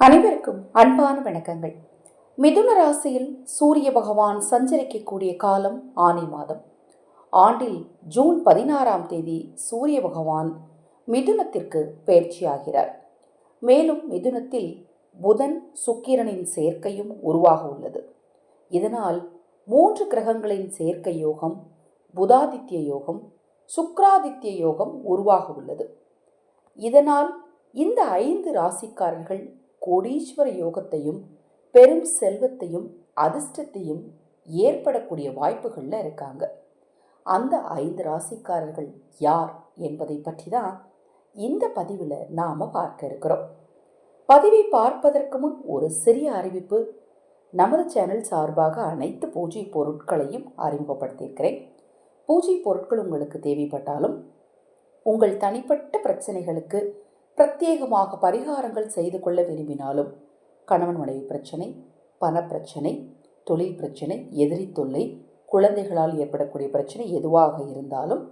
அனைவருக்கும் அன்பான வணக்கங்கள். மிதுன ராசியில் சூரிய பகவான் சஞ்சரிக்கக்கூடிய காலம் ஆனி மாதம். ஆண்டில் ஜூன் பதினாறாம் தேதி சூரிய பகவான் மிதுனத்திற்கு பயிற்சியாகிறார். மேலும் மிதுனத்தில் புதன் சுக்கிரனின் சேர்க்கையும் உருவாக உள்ளது. இதனால் மூன்று கிரகங்களின் சேர்க்கை யோகம் புதாதித்ய யோகம் சுக்ராதித்ய யோகம் உருவாக உள்ளது. இதனால் இந்த ஐந்து ராசிக்காரர்கள் கோடீஸ்வர யோகத்தையும் பெரும் செல்வத்தையும் அதிர்ஷ்டத்தையும் ஏற்படக்கூடிய வாய்ப்புகளில் இருக்காங்க. அந்த ஐந்து ராசிக்காரர்கள் யார் என்பதை பற்றி தான் இந்த பதிவில் நாம் பார்க்க இருக்கிறோம். பதிவை பார்ப்பதற்கு முன் ஒரு சிறிய அறிவிப்பு. நமது சேனல் சார்பாக அனைத்து பூஜை பொருட்களையும் அறிமுகப்படுத்தியிருக்கிறேன். பூஜை பொருட்கள் உங்களுக்கு தேவைப்பட்டாலும் உங்கள் தனிப்பட்ட பிரச்சனைகளுக்கு பிரத்யேகமாக பரிகாரங்கள் செய்து கொள்ள விரும்பினாலும் கணவன் மனைவி பிரச்சனை பணப்பிரச்சனை தொழில் பிரச்சனை எதிரி தொல்லை குழந்தைகளால் ஏற்படக்கூடிய பிரச்சனை எதுவாக இருந்தாலும்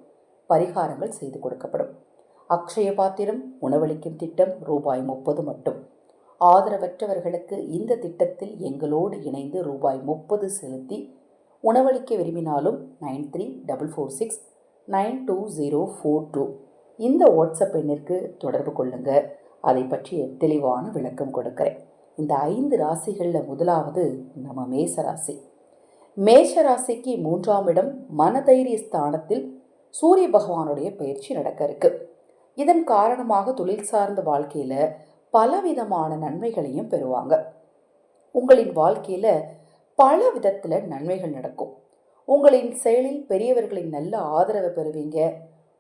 பரிகாரங்கள் செய்து கொடுக்கப்படும். அக்ஷய பாத்திரம் உணவளிக்கும் திட்டம் ரூபாய் முப்பது மட்டும். ஆதரவற்றவர்களுக்கு இந்த திட்டத்தில் எங்களோடு இணைந்து ரூபாய் முப்பது செலுத்தி உணவளிக்க விரும்பினாலும் nine three double four six nine two zero four two. இந்த வாட்ஸ்அப் எண்ணிற்கு தொடர்பு கொள்ளுங்க. அதை பற்றிய தெளிவான விளக்கம் கொடுக்கிறேன். இந்த ஐந்து ராசிகளில் முதலாவது நம்ம மேச ராசி மேஷ ராசிக்கு மூன்றாம் இடம் மனதைரிய ஸ்தானத்தில் சூரிய பகவானுடைய பயிற்சி நடக்க இருக்கு. இதன் காரணமாக தொழில் சார்ந்த வாழ்க்கையில் பலவிதமான நன்மைகளையும் பெறுவாங்க. உங்களின் வாழ்க்கையில் பல விதத்தில் நன்மைகள் நடக்கும். உங்களின் செயலில் பெரியவர்களின் நல்ல ஆதரவை பெறுவீங்க.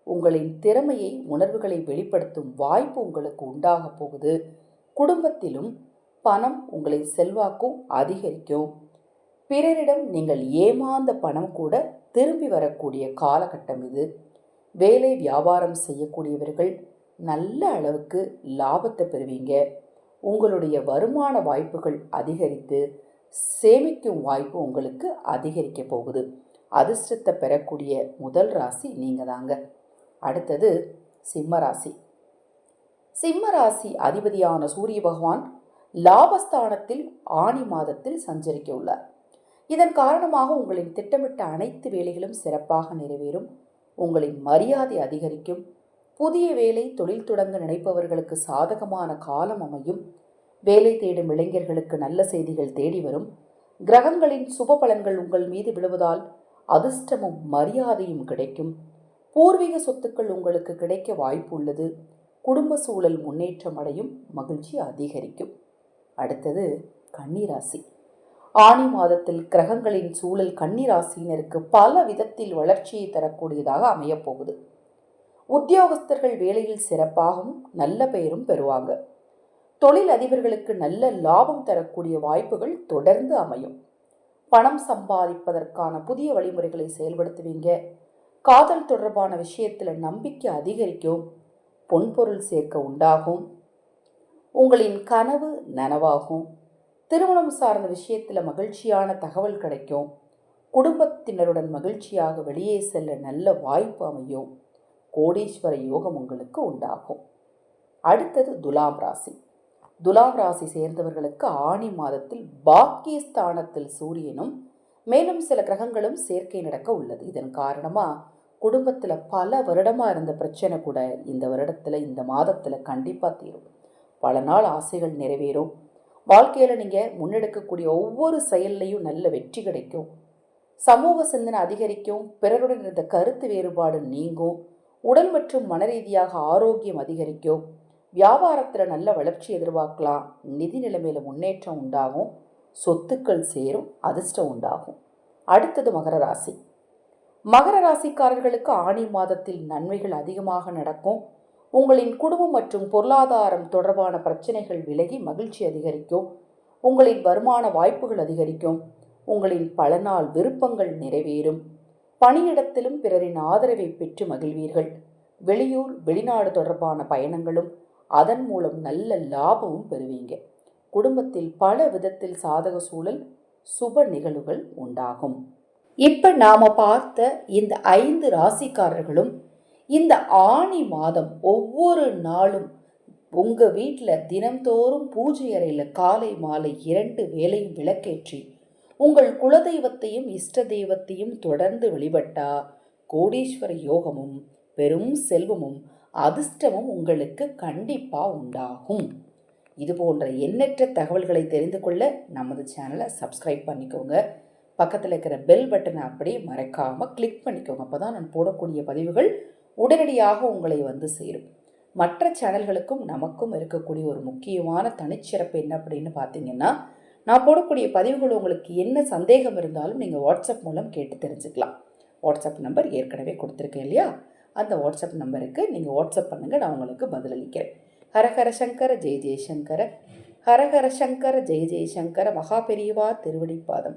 உங்களின் திறமையை உணர்வுகளை வெளிப்படுத்தும் வாய்ப்பு உங்களுக்கு உண்டாக போகுது. குடும்பத்திலும் பணம் உங்களை செல்வாக்கும் அதிகரிக்கும். பிறரிடம் நீங்கள் ஏமாந்த பணம் கூட திரும்பி வரக்கூடிய காலகட்டம் இது. வேலை வியாபாரம் செய்யக்கூடியவர்கள் நல்ல அளவுக்கு லாபத்தை பெறுவீங்க. உங்களுடைய வருமான வாய்ப்புகள் அதிகரித்து சேமிக்கும் வாய்ப்பு உங்களுக்கு அதிகரிக்க போகுது. அதிர்ஷ்டத்தை பெறக்கூடிய முதல் ராசி நீங்கள் தாங்க அடுத்தது சிம்மராசி. சிம்மராசி அதிபதியான சூரிய பகவான் லாபஸ்தானத்தில் ஆணி மாதத்தில் சஞ்சரிக்க உள்ளார் இதன் காரணமாக உங்களின் திட்டமிட்ட அனைத்து வேலைகளும் சிறப்பாக நிறைவேறும். உங்களின் மரியாதை அதிகரிக்கும். புதிய வேலை தொழில் தொடங்க நினைப்பவர்களுக்கு சாதகமான காலம் அமையும். வேலை தேடும் இளைஞர்களுக்கு நல்ல செய்திகள் தேடி வரும். கிரகங்களின் சுப பலன்கள் உங்கள் மீது விழுவதால் அதிர்ஷ்டமும் மரியாதையும் கிடைக்கும். பூர்வீக சொத்துக்கள் உங்களுக்கு கிடைக்க வாய்ப்பு உள்ளது. குடும்ப சூழல் முன்னேற்றம் அடையும் மகிழ்ச்சி அதிகரிக்கும். அடுத்தது கன்னிராசி. ஆணி மாதத்தில் கிரகங்களின் சூழல் கன்னிராசியினருக்கு பல விதத்தில் வளர்ச்சியை தரக்கூடியதாக அமையப்போகுது உத்தியோகஸ்தர்கள் வேலையில் சிறப்பாகவும் நல்ல பெயரும் பெறுவாங்க. தொழில் அதிபர்களுக்கு நல்ல லாபம் தரக்கூடிய வாய்ப்புகள் தொடர்ந்து அமையும். பணம் சம்பாதிப்பதற்கான புதிய வழிமுறைகளை செயல்படுத்துவீங்க. காதல் தொடர்பான விஷயத்தில் நம்பிக்கை அதிகரிக்கும் பொன்பொருள் சேர்க்க உண்டாகும் உங்களின் கனவு நனவாகும் திருமணம் சார்ந்த விஷயத்தில் மகிழ்ச்சியான தகவல் கிடைக்கும் குடும்பத்தினருடன் மகிழ்ச்சியாக வெளியே செல்ல நல்ல வாய்ப்பு அமையும் கோடீஸ்வர யோகம் உங்களுக்கு உண்டாகும். அடுத்தது துலாம் ராசி. துலாம் ராசி சேர்ந்தவர்களுக்கு ஆணி மாதத்தில் பாக்கியஸ்தானத்தில் சூரியனும் மேலும் சில கிரகங்களும் சேர்க்கை நடக்க உள்ளது. இதன் காரணமாக குடும்பத்தில் பல வருடமாக இருந்த பிரச்சனை கூட இந்த வருடத்தில் இந்த மாதத்தில் கண்டிப்பாக தீரும். பல நாள் ஆசைகள் நிறைவேறும். வாழ்க்கையில் நீங்கள் முன்னெடுக்கக்கூடிய ஒவ்வொரு செயல்லையும் நல்ல வெற்றி கிடைக்கும். சமூக சிந்தனை அதிகரிக்கும். பிறருடன் இருந்த கருத்து வேறுபாடு நீங்கும். உடல் மற்றும் மன ரீதியாக ஆரோக்கியம் அதிகரிக்கும். வியாபாரத்தில் நல்ல வளர்ச்சி எதிர்பார்க்கலாம். நிதி நிலைமையில் முன்னேற்றம் உண்டாகும். சொத்துக்கள் சேரும் அதிர்ஷ்டம் உண்டாகும். அடுத்தது மகர ராசி. மகர ராசிக்காரர்களுக்கு ஆணி மாதத்தில் நன்மைகள் அதிகமாக நடக்கும். உங்களின் குடும்பம் மற்றும் பொருளாதாரம் தொடர்பான பிரச்சனைகள் விலகி மகிழ்ச்சி அதிகரிக்கும். உங்களின் வருமான வாய்ப்புகள் அதிகரிக்கும். உங்களின் பல நாள் விருப்பங்கள் நிறைவேறும். பணியிடத்திலும் பிறரின் ஆதரவை பெற்று மகிழ்வீர்கள். வெளியூர் வெளிநாடு தொடர்பான பயணங்களும் அதன் மூலம் நல்ல லாபமும் பெறுவீங்க. குடும்பத்தில் பல விதத்தில் சாதக சூழல் சுப நிகழ்வுகள் உண்டாகும். இப்போ நாம் பார்த்த இந்த ஐந்து ராசிக்காரர்களும் இந்த ஆணி மாதம் ஒவ்வொரு நாளும் உங்கள் வீட்டில் தினம்தோறும் பூஜை அறையில் காலை மாலை இரண்டு வேலையும் விளக்கேற்றி உங்கள் குலதெய்வத்தையும் இஷ்ட தெய்வத்தையும் தொடர்ந்து வழிபட்டா கோடீஸ்வர யோகமும் பெரும் செல்வமும் அதிர்ஷ்டமும் உங்களுக்கு கண்டிப்பாக உண்டாகும். இது போன்ற எண்ணற்ற தகவல்களை தெரிந்து கொள்ள நமது சேனலை சப்ஸ்கிரைப் பண்ணிக்கோங்க. பக்கத்தில் இருக்கிற பெல் பட்டனை அப்படியே மறக்காமல் கிளிக் பண்ணிக்கோங்க. அப்போ தான் நான் போடக்கூடிய பதிவுகள் உடனடியாக உங்களை வந்து சேரும். மற்ற சேனல்களுக்கும் நமக்கும் இருக்கக்கூடிய ஒரு முக்கியமான தனிச்சிறப்பு என்ன அப்படின்னு பார்த்தீங்கன்னா நான் போடக்கூடிய பதிவுகள் உங்களுக்கு என்ன சந்தேகம் இருந்தாலும் நீங்கள் வாட்ஸ்அப் மூலம் கேட்டு தெரிஞ்சுக்கலாம். வாட்ஸ்அப் நம்பர் ஏற்கனவே கொடுத்துருக்கேன் இல்லையா? அந்த வாட்ஸ்அப் நம்பருக்கு நீங்கள் வாட்ஸ்அப் பண்ணுங்கள் நான் உங்களுக்கு பதிலளிக்கிறேன் ஹரஹர சங்கர ஜெய ஜெயசங்கர ஹரஹர சங்கர ஜெய ஜெயசங்கர மகா பெரியவா திருவடிப்பாதம்